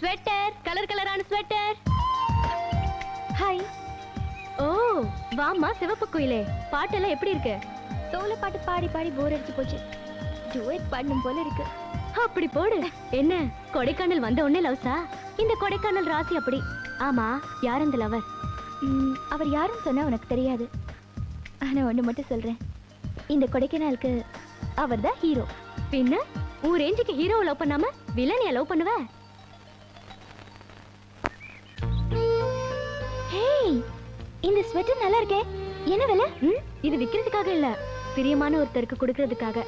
Sweater colour கலரான sweater. Hi ஓ வாம்மா சிவப்பு குயிலே. பாட்டெல்லாம் எப்படி இருக்கு? சோல பாட்டு பாடி பாடி போர் அடிச்சு போச்சு. டுவெட் பாடணும் போல இருக்கு. அப்படி போடு. என்ன? கொடைக்கானல் வந்த உடனே லவ்ஸா இந்த கொடைக்கானல் ராசி அப்படி. ஆமா யார் அந்த லவர் ம், அவர் யாருன்னு சொன்னா உனக்கு தெரியாது. ஆனா ஒண்ணு மட்டும் சொல்றேன். இந்த கொடைக்கானலுக்கு அவர் தான் ஹீரோ பின்ன உன் ரேஞ்சுக்கு ஹீரோவை லவ் பண்ணாம வில்லனியா லவ் பண்ணுவ? இந்த ஸ்வெட்டர் நல்லா இருக்கே. என்ன விலை? இது விக்கிறதுக்காக இல்ல. பிரியமான ஒருத்தருக்கு கொடுக்கறதுக்காக.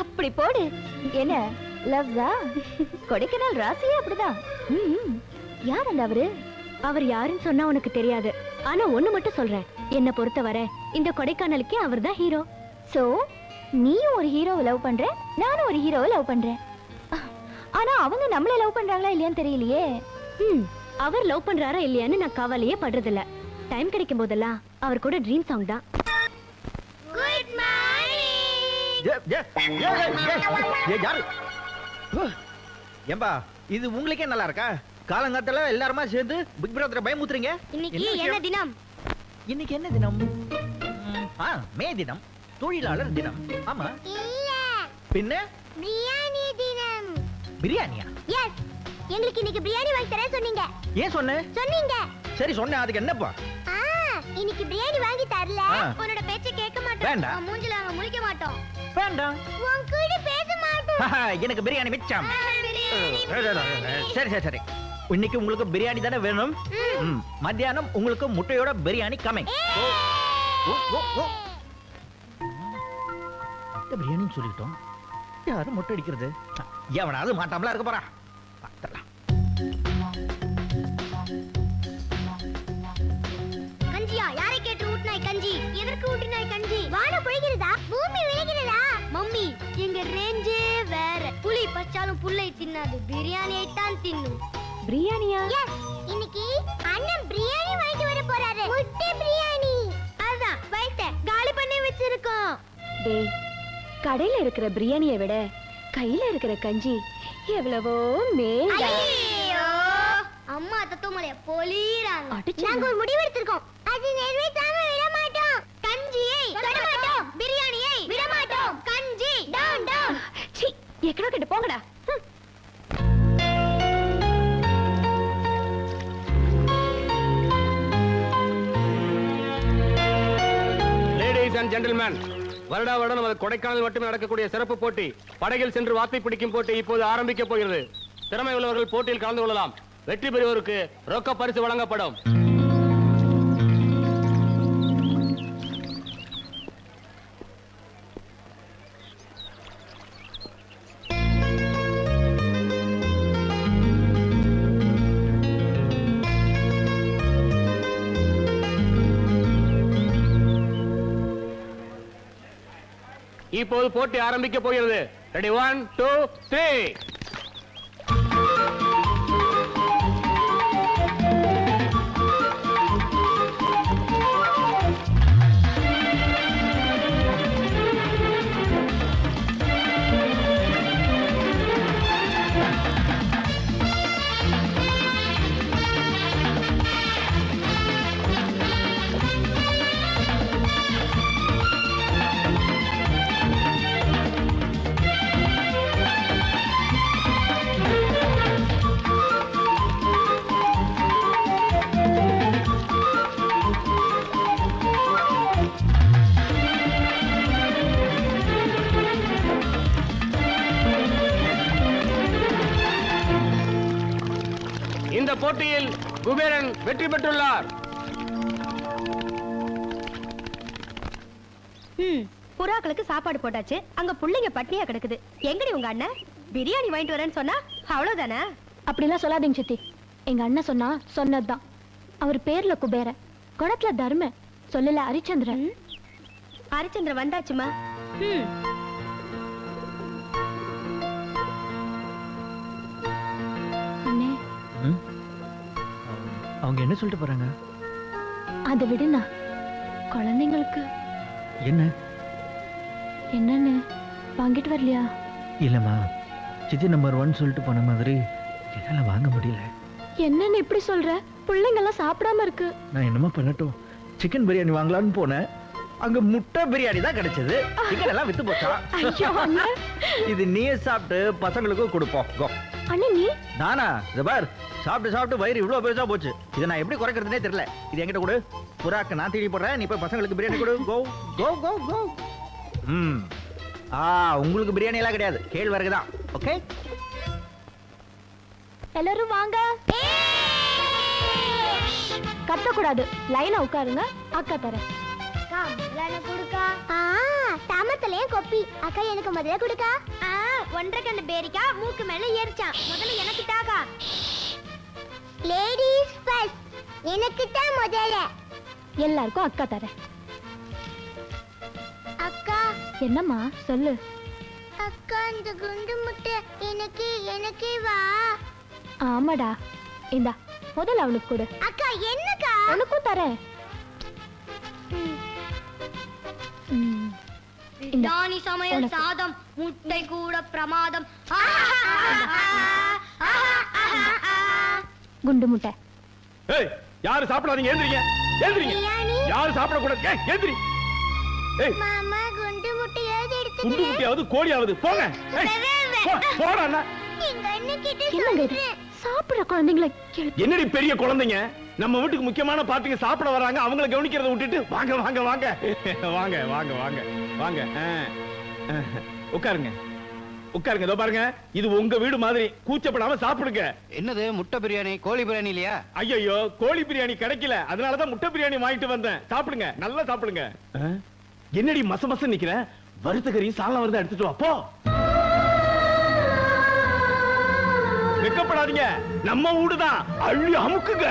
அப்படி போடு. என்ன லவ்ஸா? கொடைக்கானல் ராசியே அப்படிதான். ம், யார் அந்த அவரு? அவர் யாருன்னு சொன்னா உனக்கு தெரியாது. ஆனா ஒண்ணு மட்டும் சொல்றேன். என்ன பொறுத்தவரை இந்த கொடைக்கானலுக்கே அவர் தான் ஹீரோ சோ நீயும் ஒரு ஹீரோவை லவ் பண்ற நானும் ஒரு ஹீரோவை லவ் பண்றேன். ஆனா அவங்க நம்மள லவ் பண்றாங்களா இல்லையான்னு தெரியலையே. ம். அவர் லவ் பண்றாரா இல்லையான்னு நான் கவலையே படுறதில்ல. டைம் கிடைக்கும் போதெல்லாம் அவர் கூட ட்ரீம் சாங் தான். ஏம்பா இது உங்களுக்கே நல்லா இருக்கா? காலங்காத்தால எல்லாருமா சேர்ந்து பிக் பிரதரை பயமுத்துறீங்க இன்னைக்கு என்ன? தினம்? இன்னைக்கு என்ன தினம்? ம், ஆ மே தினம். தொழிலாளர் தினம். ஆமா. பின்ன? பிரியாணி தினம். பிரியாணியா? எஸ் எங்களுக்கு இன்னைக்கு பிரியாணி வாங்கி தர ஏன் சொன்ன? சொன்னீங்க. சரி சொன்னேன். அதுக்கு என்னப்பா? இன்னைக்கு பிரியாணி வாங்கி தரல. உன்னோட பேச்ச கேட்க. உன் மூஞ்சில நாங்க முழிக்க மாட்டோம். வேண்டாம். உன் கூட பேச மாட்டோம். எனக்கு பிரியாணி மிச்சம். சரி சரி சரி இன்னைக்கு உங்களுக்கு பிரியாணி தானே வேணும்? மத்தியானம் உங்களுக்கு முட்டையோட பிரியாணி கமிங் பிரியாணின்னு சொல்லிட்டோம் யாரும் முட்டை அடிக்கிறது? எவனாவது மாட்டாமலா இருக்க போறா. பார்த்தலாம் வானம் பொழிகிறதா? பூமி விளைகிறதா மம்மி எங்க ரேஞ்சே வேற. புலி பச்சாலும் புல்லை தின்னாது. பிரியாணியை தான் தின்னும். பிரியாணியா? இன்னைக்கு அண்ணன் பிரியாணி வாங்கிட்டு வர போறாரு. முட்டை பிரியாணி. அதான் வயித்த காலி பண்ணி வச்சிருக்கோம். டேய் கடையில இருக்கிற பிரியாணியை விட கையில இருக்கிற கஞ்சி எவ்வளவோ மேல. ஐயோ அம்மா தத்துவமலைய பொலிறாங்க அடிச்சு. நாங்க ஒரு முடிவு எடுத்திருக்கோம் அது நிறைவேற்றாம விட மாட்டோம் கஞ்சியை தொட மாட்டோம் பிரியாணியை விட மாட்டோம் கஞ்சி டவுன் டவுன் எக்கடோ கிட்ட போங்கடா. லேடிஸ் அண்ட் ஜென்டில்மேன் வருடா வருடம் நமது கொடைக்கானல் மட்டுமே நடக்கக்கூடிய சிறப்பு போட்டி படகில் சென்று வாத்தை பிடிக்கும் போட்டி இப்போது ஆரம்பிக்கப் போகிறது. திறமை உள்ளவர்கள் போட்டியில் கலந்து கொள்ளலாம். வெற்றி பெறுவோருக்கு ரொக்க பரிசு வழங்கப்படும். இப்போது போட்டி ஆரம்பிக்க போகிறது. ரெடி ஒன் டூ த்ரீ வெற்றி பெற்றுள்ளார். புறாக்களுக்கு சாப்பாடு போட்டாச்சு. அங்க புள்ளைங்க பட்னியா கிடக்குது. எங்கடி உங்க அண்ணன்? பிரியாணி வாங்கிட்டு வரேன்னு சொன்னா அவ்வளவுதானே? அப்படிலாம் சொல்லாதீங்க சித்தி. எங்க அண்ணன் சொன்னா சொன்னதுதான். அவர் பேர்ல குபேர குணத்துல தர்ம சொல்லல ஹரிச்சந்திரன் ஹரிச்சந்திரன் வந்தாச்சுமா? ம். அவங்க என்ன சொல்லிட்டு போறாங்க? அதை விடுண்ணா. குழந்தைங்களுக்கு. என்ன? என்னன்னு வாங்கிட்டு வரலையா? இல்லம்மா சித்தி நம்பர் ஒன் சொல்லிட்டு போன மாதிரி என்னால வாங்க முடியல. என்னன்னு இப்படி சொல்ற? பிள்ளைங்க எல்லாம் சாப்பிடாம இருக்கு. நான் என்னமோ பண்ணட்டும். சிக்கன் பிரியாணி வாங்கலாம்னு போனேன். அங்க முட்டை பிரியாணி தான் கிடைச்சது. சிக்கன் எல்லாம் வித்து போச்சா? இது நீயே சாப்பிட்டு பசங்களுக்கும் கொடுப்போம். கோ அண்ணன் நீ? நானா? இத பார். சாப்பிட்டு சாப்பிட்டு வயிறு இவ்வளவு பெருசா போச்சு. இதை நான் எப்படி குறைக்கிறதுனே தெரியல. இது என்கிட்ட கொடு. புறாக்கு நான் தேடி போடுறேன். நீ போய் பசங்களுக்கு பிரியாணி கொடு. கோ கோ கோ கோ ம். ஆ உங்களுக்கு பிரியாணி எல்லாம் கிடையாது. கேழ்வரகு தான். ஓகே? எல்லாரும் வாங்க. கத்தக்கூடாது. லைனா உட்காருங்க. அக்கா தரேன். அக்கா கொடுக்கா. ஆ கொப்பி. அக்கா எனக்கு முதல்ல கொடுக்கா. ஆ. ஒன்றரை கண்ணு பேரிக்கா மூக்கு மேல ஏறிச்சான். முதல்ல எனக்கு தாக்கா லேடிஸ் ஃபர்ஸ்ட் எனக்கு தான் முதல்ல. எல்லாருக்கும் அக்கா தரேன் அக்கா. என்னம்மா? சொல்லு. அக்கா இந்த குண்டு முட்டை எனக்கு எனக்கே வா. ஆமாடா. இந்தா முதல்ல அவனுக்கு கொடு. அக்கா என்னக்கா? உனக்கும் தரேன். ம். இந்தா. தானி சமையல். சாதம் முட்டை கூட பிரமாதம் குண்டு முட்டை ஏய் யாரு சாப்பிடாதீங்க ஏந்திரிங்க ஏந்திரிங்க யாரு சாப்பிடக்கூடாது ஏய் ஏந்திரி ஏய் மாமா குண்டு எடுத்துக்கிறேன் கோழியாவது போங்க போடா அண்ணா. எங்க அண்ணன் கிட்ட சாப்பிடுற குழந்தைங்களை என்னடி பெரிய குழந்தைங்க நம்ம வீட்டுக்கு முக்கியமான பார்ட்டிக்கு சாப்பிட வராங்க அவங்கள கவனிக்கிறத விட்டுட்டு வாங்க வாங்க வாங்க வாங்க வாங்க வாங்க வாங்க. உட்காருங்க. உட்காருங்க இதோ பாருங்க. இது உங்க வீடு மாதிரி. கூச்சப்படாம சாப்பிடுங்க. என்னது முட்டை பிரியாணி கோழி பிரியாணி இல்லையா? ஐயோ கோழி பிரியாணி கிடைக்கல. அதனாலதான் முட்டை பிரியாணி வாங்கிட்டு வந்தேன். சாப்பிடுங்க நல்லா சாப்பிடுங்க? என்னடி மச மச நிக்கிற? வறுத்த கறி சாலம் வருதா எடுத்துட்டு வா போ. வெக்கப்படாதீங்க. நம்ம வீடுதான் அள்ளி அமுக்குங்க.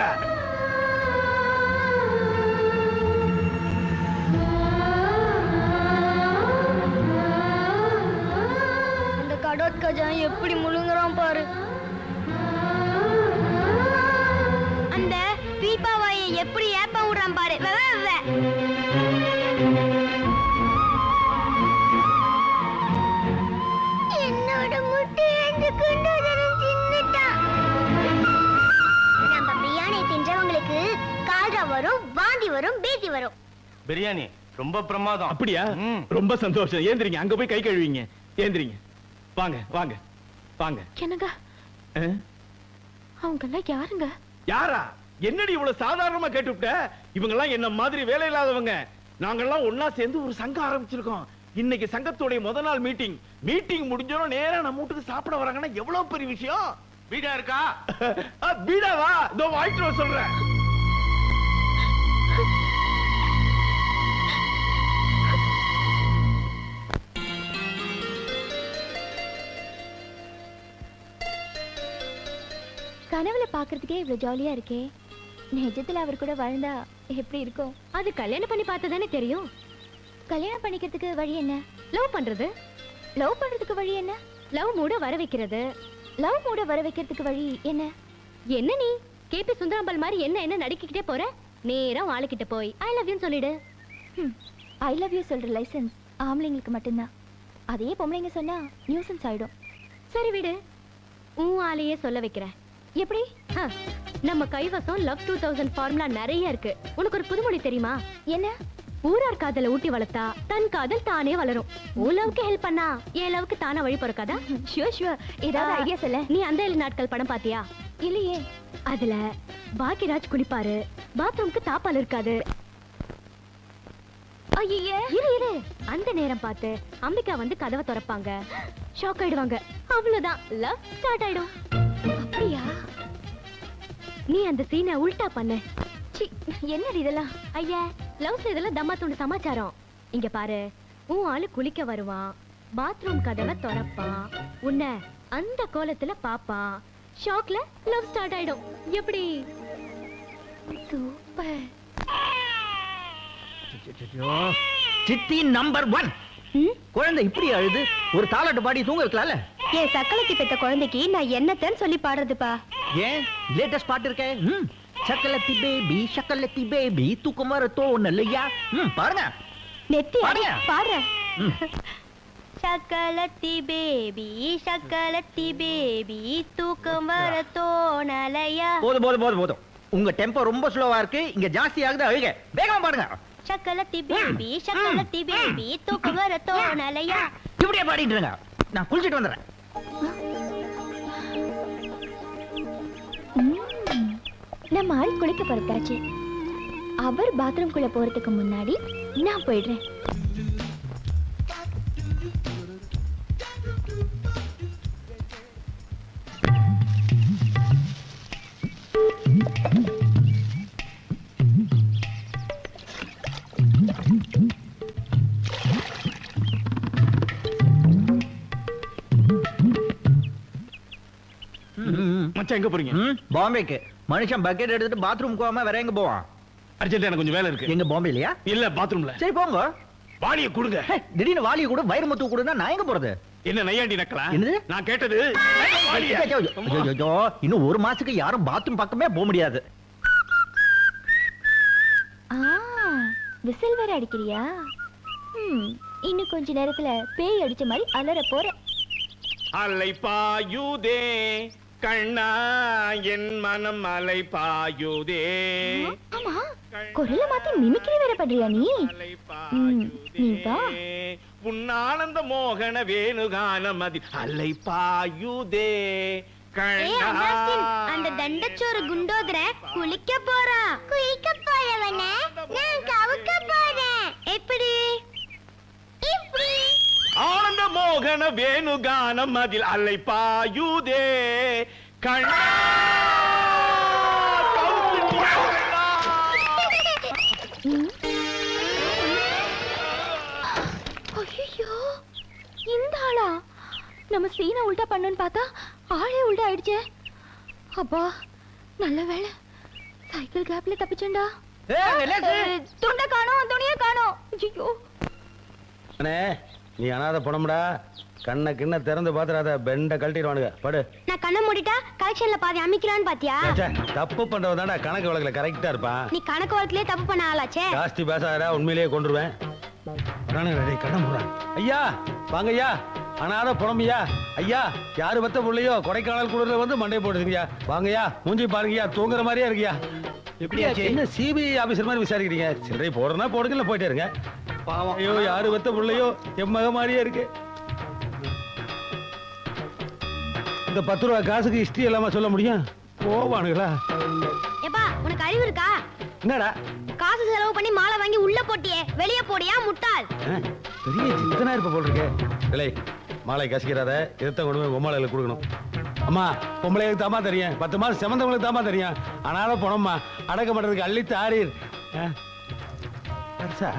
எப்படி முழுங்குறான் பாரு. அந்த பீப்பாவாயை எப்படி ஏப்ப விடுறான் பாரு. என்னோட முட்டை நம்ம பிரியாணி தின்றவங்களுக்கு கால்ரா வரும் வாந்தி வரும் பேதி வரும். பிரியாணி ரொம்ப பிரமாதம். அப்படியா. ரொம்ப சந்தோஷம். ஏந்திரிங்க. அங்க போய் கை கழுவிங்க. ஏந்திரிங்க. வாங்க வாங்க. வாங்க. என்னங்க? அவங்க எல்லாம் யாருங்க? யாரா? என்னடி இவ்வளவு சாதாரணமா கேட்டுவிட்ட? இவங்க எல்லாம் என்ன மாதிரி வேலை இல்லாதவங்க? நாங்கெல்லாம் ஒன்னா சேர்ந்து ஒரு சங்கம் ஆரம்பிச்சிருக்கோம். இன்னைக்கு சங்கத்துடைய முத நாள் மீட்டிங் மீட்டிங் முடிஞ்சோம் நேரா நம்ம வீட்டுக்கு சாப்பிட வராங்கன்னா எவ்வளவு பெரிய விஷயம்? வீடா இருக்கா? பீடாவா? இதோ வாங்கிட்டு சொல்றேன். கனவுல பாக்குறதுக்கே இவ்வளவு ஜாலியா இருக்கே. நிஜத்துல அவர் கூட வாழ்ந்தா எப்படி இருக்கும்? அது கல்யாணம் பண்ணி பார்த்தா தானே தெரியும். கல்யாணம் பண்ணிக்கிறதுக்கு வழி என்ன? லவ் பண்றது. லவ் பண்றதுக்கு வழி என்ன? லவ் மூட வர வைக்கிறது. லவ் மூட வர வைக்கிறதுக்கு வழி என்ன? என்ன நீ? கேபி சுந்தராம்பல் மாதிரி என்ன என்ன நடிக்கிட்டே போற? நேரா ஆளுகிட்ட போய் ஐ லவ் யூ சொல்லிடு. ஐ லவ் யூ சொல்ற லைசென்ஸ் ஆம்பளைங்களுக்கு மட்டும்தான். அதே பொம்பளைங்க சொன்னா நியூசன்ஸ் ஆயிடும். சரி விடு. உன் ஆளையே சொல்ல வைக்கிறேன். எப்படி? நம்ம கைவசம் லவ் டூ தௌசண்ட் ஃபார்முலா நிறைய இருக்கு. உனக்கு ஒரு புதுமொழி தெரியுமா? என்ன? ஊரார் காதல ஊட்டி வளர்த்தா தன் காதல் தானே வளரும். உன் லவ்க்கு ஹெல்ப் பண்ணா என் லவ்க்கு தானா வழி பிறக்காதா? ஷூர் ஷூர் ஏதாவது ஐடியா சொல்ல. நீ அந்த ஏழு நாட்கள் படம் பாத்தியா? இல்லையே. அதுல பாக்கியராஜ் குளிப்பாரு. பாத்ரூம்க்கு தாப்பால் இருக்காது. ஐயே. இரு இரு. அந்த நேரம் பார்த்து அம்பிகா வந்து கதவை திறப்பாங்க. ஷாக் ஆயிடுவாங்க. அவ்வளவுதான். லவ் ஸ்டார்ட் ஆயிடும். நீ அந்த சீனை உல்டா பண்ண. சி என்னடி இதெல்லாம்? ஐயா லவ்ஸ் இதெல்லாம் தம்மா துண்டு சமாச்சாரம். இங்க பாரு உன் ஆளு குளிக்க வருவான் பாத்ரூம் கதவை திறப்பான் உன்னை அந்த கோலத்துல பாப்பான். ஷாக்ல லவ் ஸ்டார்ட் ஆயிடும். எப்படி? சூப்பர் சித்தி நம்பர் ஒன் குழந்தை இப்படி அழுது ஒரு தாலாட்டு பாடி தூங்க வைக்கலாம்ல? என் சக்களத்தி பெத்த குழந்தைக்கு நான் என்னத்தன்னு சொல்லி பாடுறதுப்பா. ஏன்? லேட்டஸ்ட் பாட்டு இருக்கே. ம். சக்கலத்தி பேபி சக்கலத்தி பேபி தூக்கம் வர தோணலையா பாருங்க நெத்தி. பாடுறேன். சக்கலத்தி பேபி சக்கலத்தி பேபி தூக்கம் வர தோணலையா போதும் போதும் போதும் போதும். உங்க டெம்போ ரொம்ப ஸ்லோவா இருக்கு. இங்க ஜாஸ்தி ஆகுது அழுக. வேகமா பாடுங்க. சக்கலத்தி பேபி சக்கலத்தி பேபி தூக்கம் வர தோணலையா? இப்படியே பாடிட்டு இருங்க. நான் குளிச்சிட்டு வந்துடுறேன். நம்ம ஆள் குளிக்க பொறுத்தாச்சு அவர் பாத்ரூம் குள்ள போறதுக்கு முன்னாடி நான் போயிடுறேன். மச்சான் எங்க போறீங்க? பாம்பேக்கு. மனுஷன் பக்கெட் எடுத்துட்டு பாத்ரூம் போகாம வேற எங்க போவான்? அர்ஜென்ட் எனக்கு கொஞ்சம் வேலை இருக்கு. எங்க பாம்பே இல்லையா? இல்ல பாத்ரூம்ல சரி போங்க. வாளிய கொடுங்க. திடீர்னு வாலிய கூட வைரமுத்து கூடனா நான் எங்க போறது? என்ன நையாண்டி நக்கலா? என்னது? நான் கேட்டது வாளிய. இன்னும் ஒரு மாசத்துக்கு யாரும் பாத்ரூம் பக்கமே போக முடியாது. ஆ விசில் வேற அடிக்கிறியா? ம், இன்னும் கொஞ்ச நேரத்துல பேய் அடிச்ச மாதிரி அலற போறேன். அலை பாயுதே கண்ணா என் மனம் அலை பாயுதே. ஆமா குரலை மாத்தி மிமிக்ரி வேற பண்றியா நீ? நீ வா. உன்னானந்த மோகன வேணுகான மதி அலை பாயுதே. அகஸ்டின் அந்த தண்டச்சோறு குண்டோதர குளிக்க போறான் குளிக்க போறவன நான் கவுக்க போறேன். எப்படி? ஆனந்த மோகன வேணுகானம் அதில் அலை பாயுதே கண்ணா ஐயோ இந்த ஆளா? நம்ம சீனை உல்டா பண்ணுன்னு பார்த்தா ஆளே உல்டா ஆயிடுச்சே. அப்பா நல்ல வேளை. சைக்கிள் கேப்ல தப்பிச்சேன்டா. துண்டை காணோம் துணியை காணோம். ஐயோ அண்ணே நீ அனாதை பணம்டா கண்ணை கிண்ண திறந்து பாத்துறாத பெண்ட கழட்டிடுவானுங்க. படு. நான் கண்ணை மூடிட்டா கலெக்ஷன்ல பாதி அமைக்கலான்னு பாத்தியா? தப்பு பண்றவன் தான்டா கணக்கு வழக்குல கரெக்டா இருப்பான். நீ கணக்கு வழக்கிலே தப்பு பண்ண ஆளாச்சே. ஜாஸ்தி பேசாதடா உண்மையிலேயே கொண்டுருவேன் கண்ணை மூடுறான். ஐயா வாங்க ஐயா அனாதை புலம்பியா ஐயா யாரு பத்த புள்ளையோ கொடைக்கானல் குளிர்ல வந்து மண்டை போட்டுருங்கய்யா வாங்கய்யா மூஞ்சி பாருங்கய்யா தூங்குற மாதிரியா இருக்கியா. எப்படியாச்சு? என்ன சிபிஐ ஆபீசர் மாதிரி விசாரிக்கிறீங்க? சில்லறை போடுறனா போடுங்க இல்ல போயிட்டே இருங்க. ஐயோ யாரு பத்த புள்ளையோ? என் மக மாதிரியே இருக்கு. இந்த பத்து ரூபா காசுக்கு ஹிஸ்டரி இல்லாம சொல்ல முடியும்? போவானுங்களா ஏப்பா உனக்கு அறிவு இருக்கா? என்னடா? காசு செலவு பண்ணி மாலை வாங்கி உள்ள போட்டியே. வெளிய போடியா முட்டாள்? பெரிய சித்தனா இருப்ப போல் இருக்கு இல்லை மாலை கசிக்கிறாத இதைத்தான் கொண்டு போய் பொம்மாலையில கொடுக்கணும். அம்மா பொம்பளைகளுக்கு தாமா தெரியும். பத்து மாசம் செமந்தவங்களுக்கு தாமா தெரியும். ஆனாலும் போனோம்மா அடக்க பண்றதுக்கு அள்ளி தாரீர். பெருசா?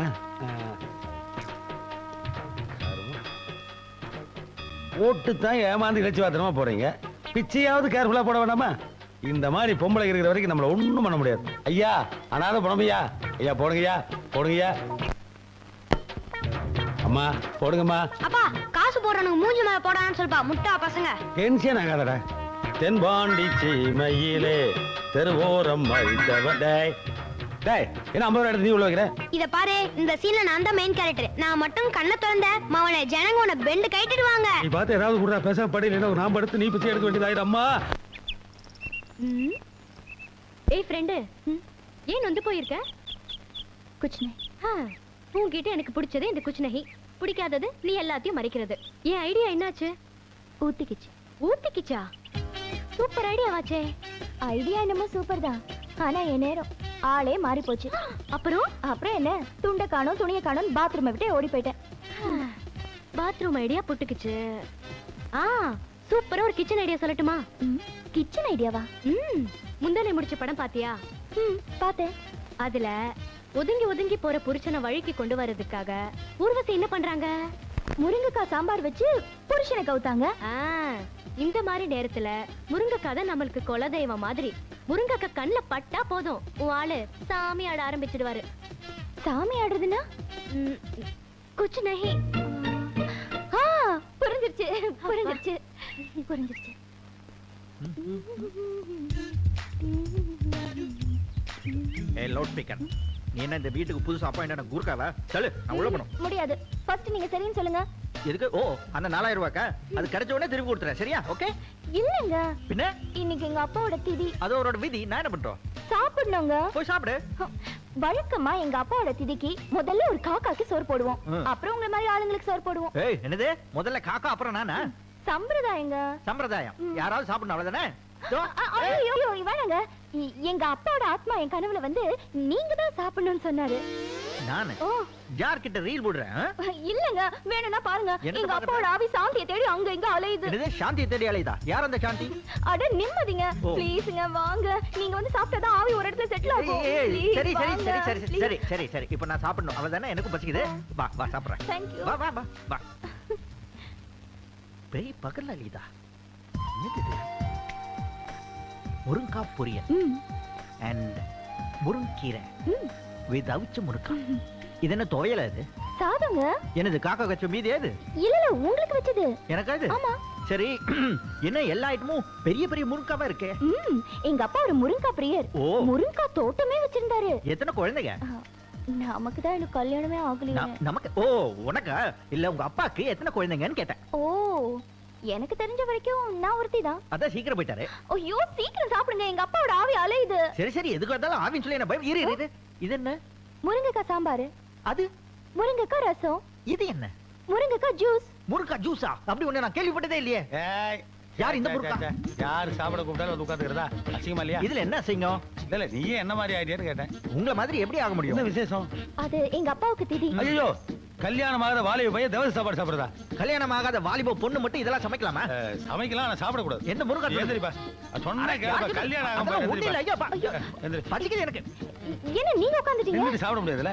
ஆ. ஓட்டு தான் ஏமாந்து இழைச்சி பாத்திரமா போறீங்க. பிச்சையாவது கேர்ஃபுல்லா போட வேண்டாமா? இந்த மாதிரி பொம்பளை இருக்கிற வரைக்கும் நம்மள ஒண்ணும் பண்ண முடியாது. ஐயா அனாத போனோமையா ஐயா போடுங்கய்யா போடுங்கய்யா. அம்மா போடுங்கம்மா. அப்பா காசு போடுறவனுக்கு மூஞ்சி மேல போடான்னு சொல்பா முட்டா பசங்க. டென்ஷன் ஆகாதடா தென்பாண்டி சீமையிலே தெருவோரம் வைத்தவ டேய் டேய் என்ன ஐம்பது ரூபா எடுத்து நீ உள்ள வைக்கிற? இத பாரு இந்த சீன்ல நான் தான் மெயின் கேரக்டர் நான் மட்டும் கண்ணை திறந்த மவனை ஜனங்க உன பெண்டு கைட்டிடுவாங்க. நீ பார்த்து ஏதாவது கூட பேச படி இல்லைன்னா நான் படுத்து நீ பிச்சை எடுக்க வேண்டியதாயிடும் அம்மா. ஏய் ஃப்ரெண்டு ஏன் வந்து போயிருக்க? குச்னே உன்கிட்ட எனக்கு பிடிச்சது இந்த குச்னஹி பிடிக்காதது நீ எல்லாத்தையும் மறைக்கிறது. என் ஐடியா என்னாச்சு? ஊத்திக்கிச்சு. ஊத்திக்கிச்சா? சூப்பர் ஐடியா வாச்சே. ஐடியா என்னமோ சூப்பர் தான். ஆனா என் நேரம். ஆளே மாறி போச்சு அப்புறம்? அப்புறம் என்ன? துண்டை காணோம் துணியை காணோம் பாத்ரூமை விட்டு ஓடி போயிட்டேன். Bathroom idea புட்டுக்குச்சு. ஆ சூப்பரா ஒரு கிச்சன் ஐடியா சொல்லட்டுமா? கிச்சன் ஐடியாவா ம். முந்தானை முடிச்ச படம் பாத்தியா? ம் பார்த்தேன். அதுல ஒதுங்கி ஒதுங்கி போற புருஷனை வழிக்கு கொண்டு வர்றதுக்காக ஊர்வசி என்ன பண்றாங்க? முருங்கைக்காய் சாம்பார் வச்சு புருஷனை கவுத்தாங்க. இந்த மாதிரி நேரத்துல முருங்கைக்காய் தான் நம்மளுக்கு குலதெய்வம் மாதிரி. முருங்கைக்காய் கண்ணுல பட்டா போதும். உன் ஆளு சாமி ஆட ஆரம்பிச்சிடுவாரு. சாமி ஆடுறதுன்னா? குச்சு நகி. புரிஞ்சிருச்சு புரிஞ்சிருச்சு. புரிஞ்சிருச்சு. ஏ லவுட் ஸ்பீக்கர் நீ என்ன இந்த வீட்டுக்கு புதுசா அப்பாயிண்ட் கூர்க்காவா? சொல்லு நான் உள்ள போனோம் முடியாது. ஃபர்ஸ்ட் நீங்க சரின்னு சொல்லுங்க. எதுக்கு? ஓ அந்த நாலாயிரம் ரூபாய்க்கா அது கிடைச்ச உடனே திருப்பி கொடுத்துறேன். சரியா? ஓகே? இல்லங்க. பின்ன? இன்னைக்கு எங்க அப்பாவோட திதி. அது அவரோட விதி. நான் என்ன பண்றோம்? சாப்பிடணுங்க. போய் சாப்பிடு. வழக்கமா எங்க அப்பாவோட திதிக்கு முதல்ல ஒரு காக்காக்கு சோறு போடுவோம். அப்புறம் உங்களை மாதிரி ஆளுங்களுக்கு சோறு போடுவோம். ஏய் என்னது? முதல்ல காக்கா அப்புறம் நானா? சம்பிரதாயங்க. சம்பிரதாயம். யாராவது சாப்பிடணும் அவ்வளவுதானே? ஐயோ, வேணாங்க. எங்க அப்பாவோட ஆத்மா என் கனவுல வந்து நீங்க தான் சாப்பிடணும்னு சொன்னாரு. நானு. ஓ. யார்கிட்ட ரீல் போடுறேன்? இல்லங்க வேணும்னா பாருங்க. எங்க? அப்பாவோட ஆவி சாந்தியை தேடி அங்க இங்க அலையுது. என்னது சாந்தி தேடி அலையுதா? யார் அந்த சாந்தி? அட நிம்மதிங்க. ப்ளீஸ்ங்க வாங்க. நீங்க வந்து சாப்பிட்டாதான் ஆவி ஒரு இடத்துல செட்டில் ஆகும். சரி சரி. சரி சரி. சரி சரி சரி. இப்போ நான் சாப்பிடணும். அவள் எனக்கும் பசிக்குது. வா வா சாப்பிடுறேன். Thank you. வா வா வா வா. பேய் பகல்ல அலிதா என்னது இது? முருங்கா பொரியல். ம், அண்ட் முருங்கீரை. ம். வித் அவிச்ச முருங்கா இது என்ன துவையல இது சாதங்க? என்னது காக்கா கச்ச மீதி ஏது? இல்ல இல்ல உங்களுக்கு வச்சது. எனக்கா இது ஆமா. சரி என்ன எல்லா ஐட்டமும் பெரிய பெரிய முருங்காவா இருக்கே? எங்க அப்பா ஒரு முருங்கா பிரியர். ஓ. முருங்கா தோட்டமே வச்சிருந்தாரு. எத்தனை குழந்தைங்க? நமக்கு தான் இன்னும் கல்யாணமே ஆகலையே. நமக்கு ஓ உனக்கா? இல்ல உங்க அப்பாக்கு எத்தனை குழந்தைங்கன்னு கேட்டேன். ஓ எனக்கு தெரிஞ்ச வரைக்கும் நான் ஒருத்தி தான். அதான் சீக்கிரம் போயிட்டாரு. ஐயோ சீக்கிரம் சாப்பிடுங்க. எங்க அப்பாவோட ஆவி அலையுது. சரி சரி எதுக்கு வந்தாலும் ஆவின்னு சொல்லி என்ன பயம்? இரு, இரு. இது என்ன முருங்கைக்காய் சாம்பார். அது? முருங்கைக்காய் ரசம். இது என்ன? முருங்கைக்காய் ஜூஸ். முருங்கா ஜூஸா? அப்படி ஒண்ணு நான் கேள்விப்பட்டதே இல்லையே. ஏய் யார் இந்த சே. யார் சாப்பிட கூப்பிட்டாலும் வந்து உட்காந்துக்கிறதா அசிங்கமா இல்லையா? இதுல என்ன செய்யும் இல்ல இல்ல நீயே என்ன மாதிரி ஆயிட்டியான்னு கேட்டேன். உங்களை மாதிரி எப்படி ஆக என்ன முடியும் விசேஷம்? அது எங்க அப்பாவுக்கு திதி. ஐயோ கல்யாணம் ஆகாத வாலிப பையன் தவச சாப்பாடு சாப்பிடுறதா? கல்யாணம் ஆகாத வாலிப பொண்ணு மட்டும் இதெல்லாம் சமைக்கலாமா? சமைக்கலாம் ஆனா சாப்பிடக்கூடாது. என்ன முருங்கா ஏன் தெரியுமா சொன்ன கேளுப்பா? கல்யாணம் ஆகும் ஒண்ணும் இல்ல, ஐயோ, எனக்கு. என்ன நீங்க உட்காந்துட்டீங்க எந்திரி சாப்பிட முடியாதுல்ல?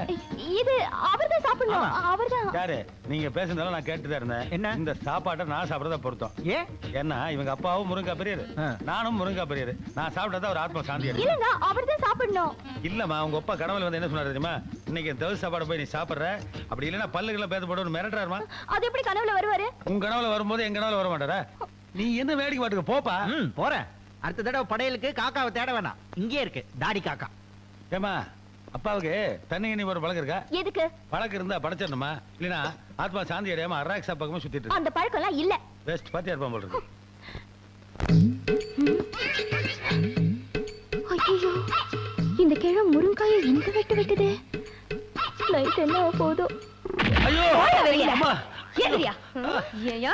இது அவர்தான் சாப்பிடணும். அவர்தான். யாரு? நீங்க பேசுனதால நான் கேட்டுதான் இருந்தேன். என்ன? இந்த சாப்பாட்டை நான் சாப்பிடறதா பொருத்தம். ஏன் ஏன்னா இவங்க அப்பாவும் முருங்கா பெரியரு. நானும் முருங்கா பெரியரு நான் சாப்பிட்டதா ஒரு ஆத்மா சாந்தி இல்லங்க அவர்தான் சாப்பிடணும். இல்லம்மா உங்க அப்பா கடவுள் வந்து என்ன சொன்னாரு தெரியுமா? இன்னைக்கு தவிர சாப்பாடு போய் நீ சாப்பிடுற? அப்படி இல்லைன்னா பல்லுகளை பேச போட்டு மிரட்டுறாருமா? அது எப்படி கனவுல வருவாரு? உங்க கனவுல வரும்போது எங்க கனவுல வர மாட்டாரா நீ என்ன வேடிக்கை பாட்டுக்கு போப்பா. போறேன். அடுத்த தடவை படையலுக்கு காக்காவை தேட வேணாம். இங்கே இருக்கு தாடி காக்கா. ஏமா அப்பாவுக்கு தண்ணி எண்ணி ஒரு பழக்கம் இருக்கா? எதுக்கு? பழக்கம் இருந்தா படைச்சிடணுமா? இல்லைன்னா ஆத்மா சாந்தி அடையாம அராக்ஸா பக்கமா சுத்திட்டு அந்த பழக்கம் எல்லாம் இல்ல. வேஸ்ட் பாத்தியா இருப்பான் போல இருக்கு. ஐயோ இந்த கிழம் முருங்காயை இந்த வெட்டு வெட்டுதே? நைட் என்ன போதோ ஐயோ அம்மா. ஏறியா? ஏயா?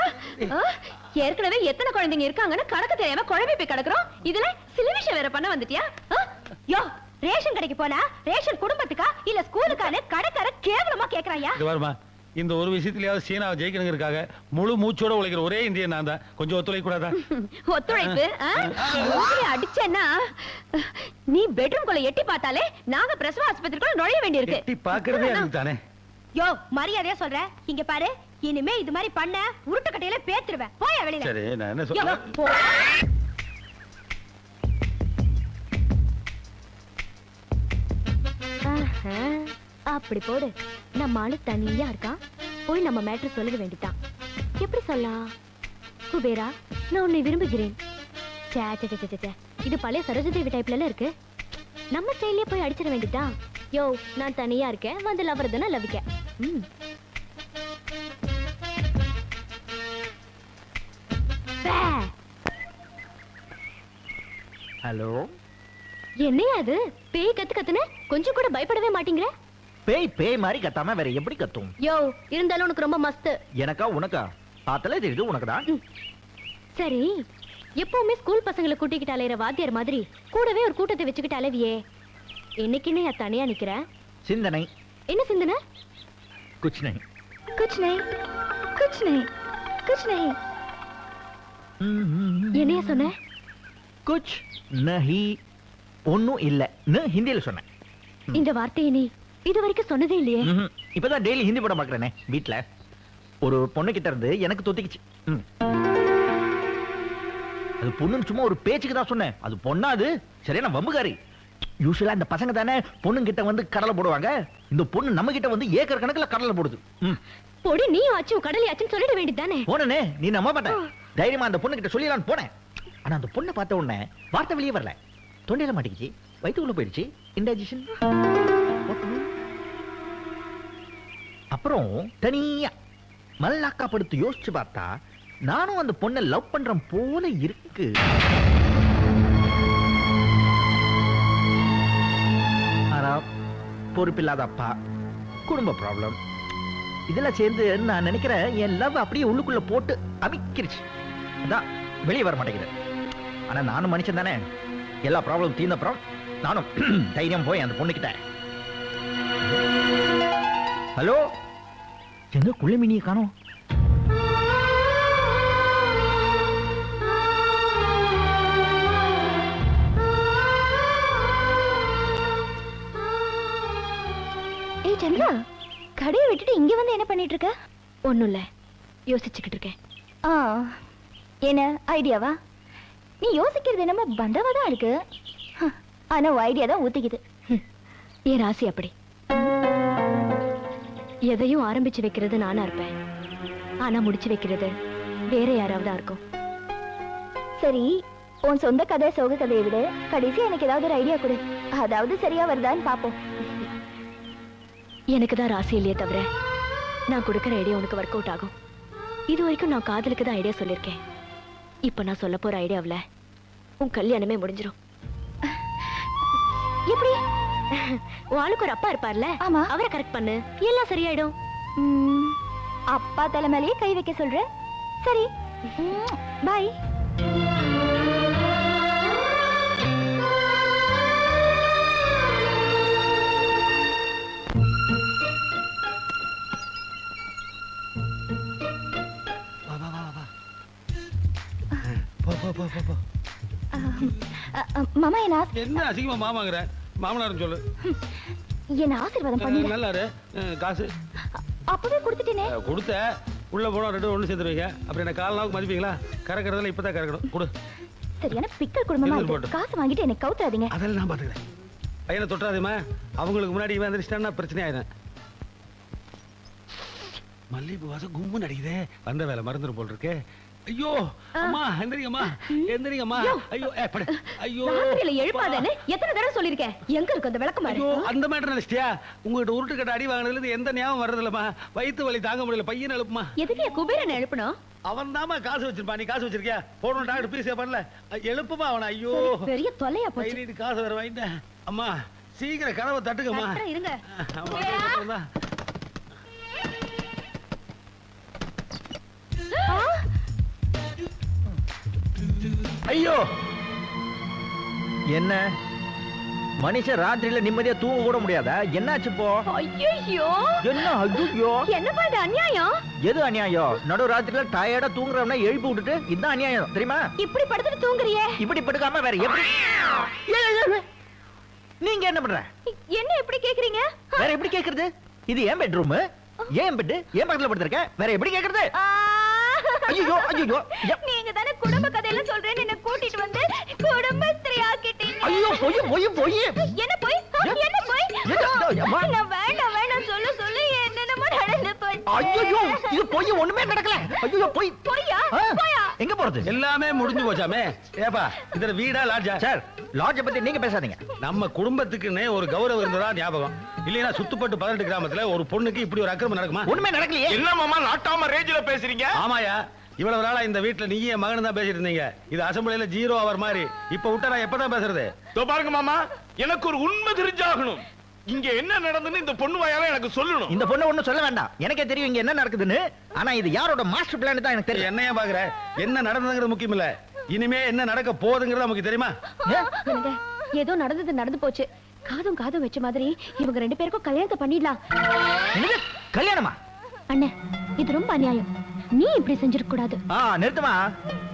ஏற்கனவே எத்தனை குழந்தைங்க இருக்காங்கன்னு கணக்கு தெரியாம குழம்பி போய் கிடக்குறோம். இதுல சில விஷயம் வேற பண்ண வந்துட்டியா? யோ ரேஷன் கடைக்கு போனா ரேஷன் குடும்பத்துக்கா இல்ல ஸ்கூலுக்கான கடைக்கார கேவலமா கேக்குறாயா வருமா? இந்த ஒரு விஷயத்திலேயாவது சீனாவை ஜெயிக்கணுங்கிறதுக்காக முழு மூச்சோட உழைக்கிற ஒரே இந்தியன் நான் தான். கொஞ்சம் ஒத்துழைக்க கூடாதா? ஒத்துழைப்பு அடிச்சேன்னா நீ பெட்ரூம் குள்ள எட்டி பார்த்தாலே நாங்க பிரசவ ஆஸ்பத்திரிக்குள்ள நுழைய வேண்டியிருக்கு. எட்டி பாக்குறதே எனக்கு தானே. யோ மரியாதையா சொல்றேன் இங்க பாரு இனிமே இது மாதிரி பண்ண உருட்டு கட்டையில பேத்துருவேன். போயா வெளியில. சரி நான் என்ன சொல்றேன். அப்படி போடு. நம்ம ஆளு தனியா இருக்கான் போய் நம்ம மேட்ரு சொல்லிட வேண்டியதான் எப்படி சொல்லலாம் குபேரா நான் உன்னை விரும்புகிறேன். சே, சே, சே. இது பழைய சரோஜதேவி டைப்ல இருக்கு. நம்ம ஸ்டைல்லயே போய் அடிச்சிட வேண்டியதான் யோ நான் தனியா இருக்கேன். வந்து லவர் தானே லவிக்க ம். ஹலோ? என்னையா அது பேய் கத்து கத்துன கொஞ்சம் கூட பயப்படவே மாட்டீங்கிற பேய் பேய் மாதிரி கத்தாம வேற எப்படி கத்தும்? யோ இருந்தாலும் உனக்கு ரொம்ப மஸ்து. எனக்கா உனக்கா? பார்த்தாலே தெரியுது உனக்கு தான் சரி எப்பவுமே ஸ்கூல் பசங்களை கூட்டிக்கிட்டு அலையிற வாத்தியார் மாதிரி கூடவே ஒரு கூட்டத்தை வச்சுக்கிட்டு அலைவியே. இன்னைக்குன்னு நான் தனியா நிக்கிறேன் சிந்தனை. என்ன சிந்தனை? குச் நஹி குச் நஹி குச் நஹி குச் நஹி என்னையா சொன்ன? குச் நஹி. ஒன்னும் இல்ல. ஹிந்தியில சொன்னேன். இந்த வார்த்தையை நீ இது வரைக்கும் சொன்னதே இல்லையே. இப்பதான் டெய்லி ஹிந்தி படம் பாக்குறேனே வீட்ல. ஒரு பொண்ணு கிட்ட இருந்து எனக்கு தொத்திக்குச்சு. அது பொண்ணுன்னு சும்மா ஒரு பேச்சுக்கு தான் சொன்னேன். அது பொண்ணா அது? சரியான வம்புகாரி. யூஸ்வலா இந்த பசங்க தானே பொண்ணுங்க கிட்ட வந்து கடலை போடுவாங்க? இந்த பொண்ணு நம்ம கிட்ட வந்து ஏக்கர் கணக்குல கடலை போடுது. பொடி நீ ஆச்சும் கடலை ஆச்சும் சொல்லிட வேண்டியதானே போனனே நீ நம்ப மாட்டேன் தைரியமா அந்த பொண்ணு கிட்ட சொல்லிடலாம்னு போனேன். ஆனா அந்த பொண்ணை பார்த்த உடனே வார்த்தை வெளியே வரல. தொண்டையில மாட்டிக்கிச்சு வயிற்றுக்குள்ள போயிடுச்சு. இன்டைஜஷன் அப்புறம் தனியா மல்லாக்கா படுத்து யோசிச்சு பார்த்தா நானும் அந்த பொண்ணை லவ் பண்றேன் போல இருக்கு. ஆனா பொறுப்பில்லாத அப்பா குடும்ப ப்ராப்ளம் இதெல்லாம் சேர்ந்து நான் நினைக்கிறேன் என் லவ் அப்படியே உள்ளுக்குள்ள போட்டு அமைக்கிருச்சு. அதான் வெளியே வர மாட்டேங்குது. ஆனா நானும் மனுஷன் தானே. எல்லா ப்ராப்ளம் தீர்ந்த அப்புறம் நானும் தைரியம் போய் அந்த பொண்ணுக்கிட்ட ஹலோ? எங்க குள்ளமினியை காணோம்? ஏய் சந்திரா கடையை விட்டுட்டு இங்க வந்து என்ன பண்ணிட்டு இருக்க? ஒண்ணும் இல்ல. யோசிச்சுக்கிட்டு இருக்கேன். ஆ என்ன ஐடியாவா? நீ யோசிக்கிறது என்னமோ பந்தவா தான் இருக்கு. ஹ, ஆனா ஐடியா தான் ஊத்திக்குது. என் ராசி அப்படி. எதையும் ஆரம்பிச்சு வைக்கிறது நானா இருப்பேன். ஆனா முடிச்சு வைக்கிறது வேற யாராவது இருக்கும். சரி உன் சொந்த கதை சோக கதையை விட. கடைசி எனக்கு ஏதாவது ஒரு ஐடியா கொடு. அதாவது சரியா வருதான்னு பாப்போம். எனக்கு தான் ராசி இல்லையே தவிர நான் கொடுக்குற ஐடியா உனக்கு ஒர்க் அவுட் ஆகும். இது வரைக்கும் நான் காதலுக்கு தான் ஐடியா சொல்லியிருக்கேன். இப்போ நான் சொல்ல போற ஐடியாவில் உன் கல்யாணமே முடிஞ்சிரும். எப்படி? ஆளுக்கு ஒரு அப்பா இருப்பார்ல? ஆமா. அவரை கரெக்ட் பண்ணு. எல்லாம் சரியாயிடும். அப்பா தலைமையிலேயே கை வைக்க சொல்ற. சரி. பாய் வா வா வா வா. போ போ போ போ போ. மாமா என்ன? என்ன அசிங்கமா மாமாங்கிற? மாமனார் சொல்லு. என்ன ஆசீர்வாதம் பண்ணுங்க நல்லா இரு அஹ், காசு. அப்பவே கொடுத்துட்டேனே. கொடுத்த. உள்ள போனா ரெண்டு ஒண்ணு சேர்த்துருவீங்க அப்புறம் என்ன கால் நாவுக்கு மதிப்பீங்களா? கறக்கிறதுல இப்பதான் கறக்கணும். கொடு. சரியான பிக்கல் குடும்பமா இருக்கு. காசு வாங்கிட்டு என்னை கவுத்துறாதீங்க. அதெல்லாம் நான் பாத்துக்கிறேன். பையனை தொட்டாதேமா அவங்களுக்கு முன்னாடி இவன் எந்திரிச்சிட்டான்னா பிரச்சனை ஆயிடும் மல்லிகைப்பூ வாசம் கும்பு நடிக்குதே வந்த வேலை மறந்துடும் போல் இருக்கு. ஐயோ அம்மா எந்திரிங்கம்மா எந்திரிங்கம்மா. ஐயோ ஏ படு. ஐயோ. ராத்திரியில எழுப்பாதேன்னு எத்தனை தடவை சொல்லிருக்கேன் எங்க இருக்கு அந்த விளக்கமாறு ஐயோ அந்த மேட்டர் நினைச்சிட்டியா உங்ககிட்ட உருட்டு கட்ட அடி வாங்கினதுல இருந்து எந்த ஞாபகம் வர்றதில்லம்மா. வயித்து வலி தாங்க முடியல பையன் எழுப்புமா. எதுக்கு குபேரனை எழுப்பணும்? அவன் தாமா காசு வச்சிருப்பான் நீ காசு வச்சிருக்கியா? போடணும் டாக்டர் பீஸ் பண்ணல எழுப்புமா அவனை? ஐயோ. பெரிய தொல்லையா போச்சு. காசு வேற வாங்கிட்டேன். அம்மா சீக்கிரம் கதவை தட்டுக்கம்மா இருங்க. தட்டுறேன். ஐயோ! என்ன? மனுஷன் ராத்திரியில நிம்மதியா தூங்க கூட முடியாதா? என்னாச்சு இப்போ? ஐயோ என்ன ஐயோ என்னப்பா இது அநியாயம்? எது அநியாயம் நடு ராத்திரில டயர்டா தூங்குறவனா எழுப்பி விட்டுட்டு இதுதான் அநியாயம் தெரியுமா? இப்படி படுத்துட்டு தூங்குறியே? இப்படி படுக்காம வேற எப்படி. நீங்க என்ன பண்ற? என்ன எப்படி கேக்குறீங்க? வேற எப்படி கேக்குறது? இது ஏன் பெட்ரூம் ஏன் பெட் ஏன் பக்கத்துல படுத்திருக்க? வேற எப்படி கேக்குறது! ஐயோ ஐயோ தானே குடும்ப கதையெல்லாம் சொல்றேன்னு என்ன கூட்டிட்டு வந்து குடும்பஸ்திரி ஆக்கிட்டீங்க ஐயோ பொய் பொய் பொய். என்ன போய்? என்ன போய்? என்ன? அம்மா. நான் வேண்டாம் வேண்டாம் சொல்லு சொல்லு என்னென்னமோ நடந்து போச்சு. ஐயோ இது பொய் ஒண்ணுமே நடக்கல. ஐயோ பொய். பொய்யா? ஆ, பொய்யா? எங்க போறது? எல்லாமே முடிஞ்சு போச்சாமே. ஏப்பா இதுல வீடா லாட்ஜா சார் லாட்ஜை பத்தி நீங்க பேசாதீங்க. நம்ம குடும்பத்துக்குன்னே ஒரு கௌரவம் இருந்ததா ஞாபகம்? இல்லைன்னா சுத்துப்பட்டு பதினெட்டு கிராமத்துல ஒரு பொண்ணுக்கு இப்படி ஒரு அக்கிரமம் நடக்குமா? ஒண்ணுமே நடக்கலையே. என்ன மாமா நாட்டாம ரேஞ்சில பேசுறீங்க? ஆமாயா இவ்வளவு நாளா இந்த வீட்டுல நீயே மகன் தான் பேசிட்டு இருந்தீங்க. இது அசம்பிளில ஜீரோ அவர் மாதிரி. இப்ப விட்டா நான் எப்பதான் பேசுறது? இதோ பாருங்க மாமா எனக்கு ஒரு உண்மை தெரிஞ்சாகணும். இங்க என்ன நடந்துன்னு இந்த பொண்ணு வாயால எனக்கு சொல்லணும். இந்த பொண்ணு ஒண்ணும் சொல்ல வேண்டாம். எனக்கே தெரியும் இங்க என்ன நடக்குதுன்னு. ஆனா இது யாரோட மாஸ்டர் பிளான் தான் எனக்கு தெரியும். என்னையா பாக்குற? என்ன நடந்ததுங்கிறது முக்கியம் இல்ல. இனிமே என்ன நடக்க போகுதுங்கிறது நமக்கு தெரியுமா? ஏதோ நடந்தது நடந்து போச்சு. காதும் காதும் வச்ச மாதிரி இவங்க ரெண்டு பேருக்கும் கல்யாணத்தை பண்ணிடலாம். கல்யாணமா? அண்ணே இது ரொம்ப அநியாயம். நீ இப்படி செஞ்சிருக்க கூடாது. ஆ நிறுத்துமா?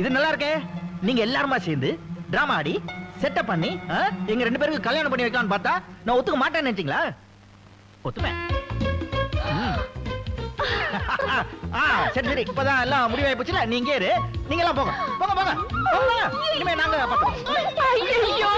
இது நல்லா இருக்கே. நீங்க எல்லாருமா சேர்ந்து டிராமா ஆடி செட்டப் பண்ணி எங்க ரெண்டு பேருக்கு கல்யாணம் பண்ணி வைக்கலாம்னு பார்த்தா நான் ஒத்துக்க மாட்டேன்னு நினைச்சீங்களா? ஒத்துப்பேன். ஆ சரி சரி. இப்பதான் எல்லாம் முடிவாகி போச்சுல நீங்க இரு நீங்க எல்லாம் போங்க. போங்க போங்க. போங்க. இனிமே நாங்க பார்த்துக்கோம் ஐயோ.